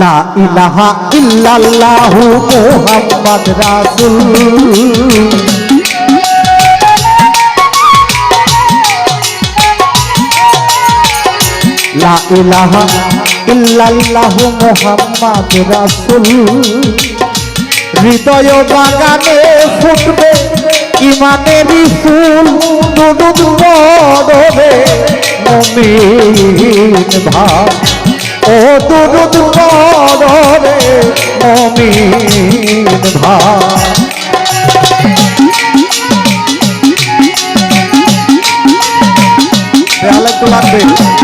লা ইলাহা ইল্লাল্লাহু মুহাম্মদ রাসূল। লা ইলাহা ইল্লাল্লাহু মুহাম্মদ রাসূল। হৃদয় বাগানে ফুটবে ইমানেরই ফুল দুদুদ পড়বে মমিন ভাব। ও দুদুদ মমিন লাগবে।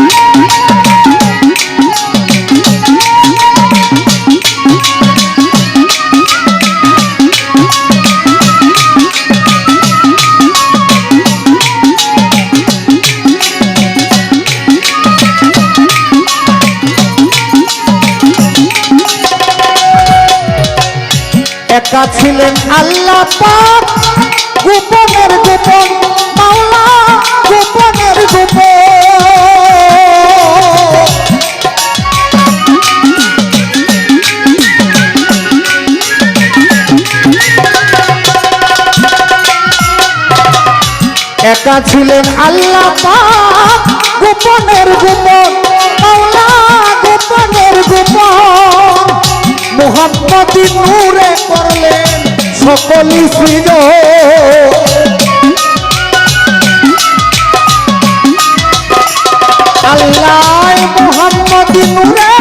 একা ছিলেন। আল্লাহ পাক গোপনের গোপন মাওলা গোপনের গোপন। একা ছিলেন। আল্লাহ পাক গোপনের গোপন মাওলা গোপনের গোপন। মোহাম্মদী নূরে করলেন। সকলই সৃজন আল্লাহ মোহাম্মদী নূরে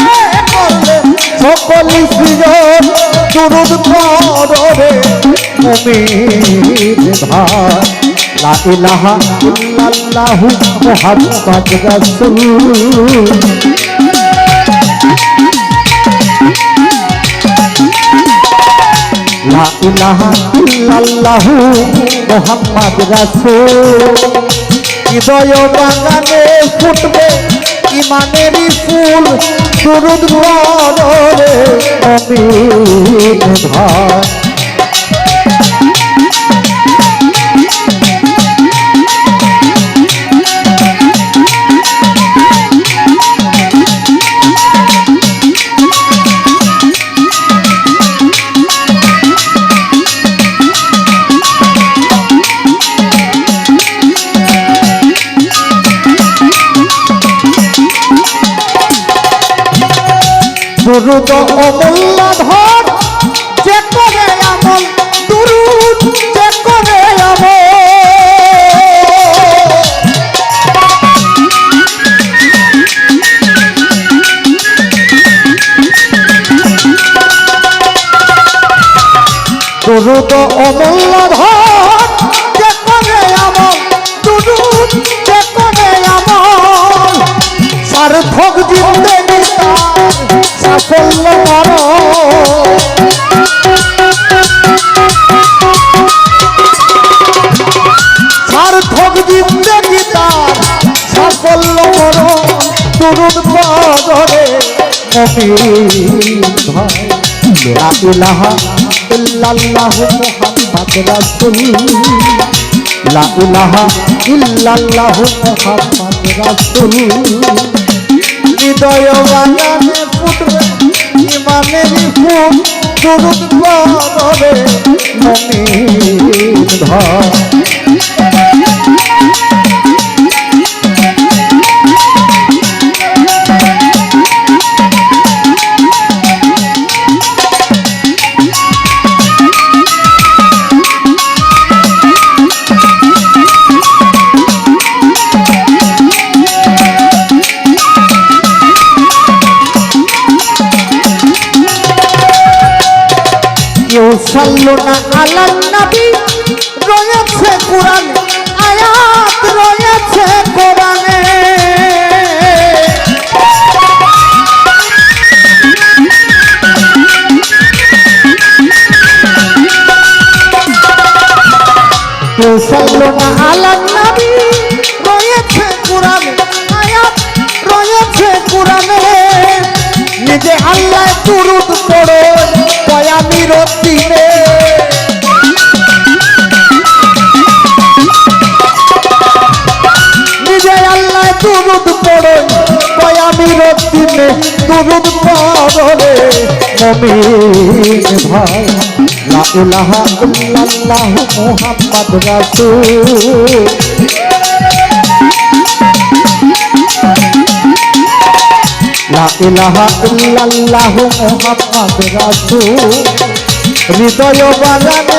করলেন। সকলই সৃজন দুরুদ পড়বে মুমিন ভাই। লা ইলাহা ইল্লাল্লাহু মুহাম্মাদ রাসূল। লা ইলাহা ইল্লাল্লাহ মুহাম্মাদ রাসূল। হৃদয় বাগানে ফুটবে ইমানেরই ফুল সুরুদ বদরে অমিন ভাই দুরুদ অমূল্য ধর যে করে অমূল্য ধর যে আমল দুরুদ যে আমল। সার্থক জিন্দেগি সার্থক জিন্দেগি তার সাফল্য দুরুদ বদরে মমিন ভাই লা ইলাহা ইল্লাল্লাহু মুহাম্মাদ রাসূল। লা ইলাহা ইল্লাল্লাহু মুহাম্মাদ রাসূল। হৃদয় বাগানে ফুটবে ইমানের ফুল দুরুদ পড়বে মমিন ধর কেউ সাল্লো না আলাল নবী রয়েছে কোরআন, আয়াত রয়েছে কোরআনে। কেউ সাল্লো না আলাল নবী রয়েছে কোরআন, আয়াত রয়েছে কোরআনে। নিজে আল্লাহ তুরুদ পড়ো। পয়ামির দিনে নিজে আল্লাহ দুরুদ পড়ো দয়ামির দিনে দুরুদ পরে মমিন ভাই, লা ইলাহা ইল্লাল্লাহ মুহাম্মদ রাসূল। লা ইলাহা ইল্লাল্লাহ মুহাম্মদ রাসূল। হৃদয় বাগানে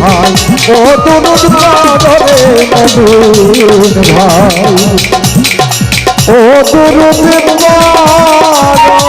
ভাই। ও দুরুদ ভাই। ও দুরুদ পরে